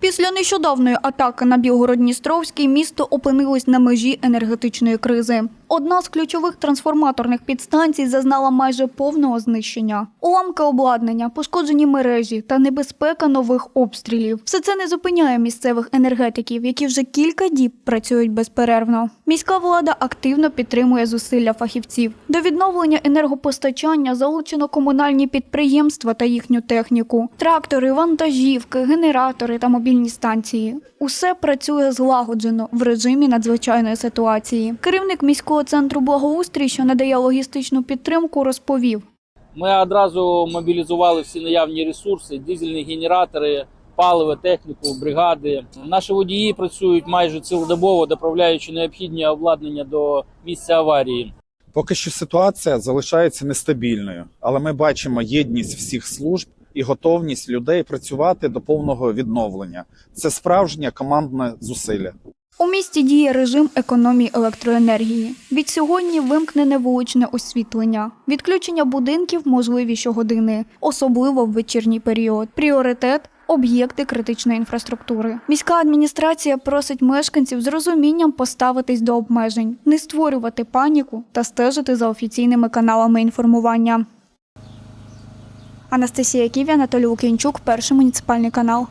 Після нещодавної атаки на Білгород-Дністровський місто опинилось на межі енергетичної кризи. Одна з ключових трансформаторних підстанцій зазнала майже повного знищення. Уламки обладнання, пошкоджені мережі та небезпека нових обстрілів. Все це не зупиняє місцевих енергетиків, які вже кілька діб працюють безперервно. Міська влада активно підтримує зусилля фахівців. До відновлення енергопостачання залучено комунальні підприємства та їхню техніку, трактори, вантажівки, генератори та мобільні станції. Усе працює злагоджено в режимі надзвичайної ситуації. Керівник міського центру благоустрій, що надає логістичну підтримку, розповів. Ми одразу мобілізували всі наявні ресурси, дизельні генератори, паливо, техніку, бригади. Наші водії працюють майже цілодобово, доправляючи необхідні обладнання до місця аварії. Поки що ситуація залишається нестабільною, але ми бачимо єдність всіх служб і готовність людей працювати до повного відновлення. Це справжнє командне зусилля. У місті діє режим економії електроенергії. Від сьогодні вимкнене вуличне освітлення. Відключення будинків можливі щогодини, особливо в вечірній період. Пріоритет об'єкти критичної інфраструктури. Міська адміністрація просить мешканців з розумінням поставитись до обмежень, не створювати паніку та стежити за офіційними каналами інформування. Анастасія Ківі, Анатолій Лук'янчук, перший муніципальний канал.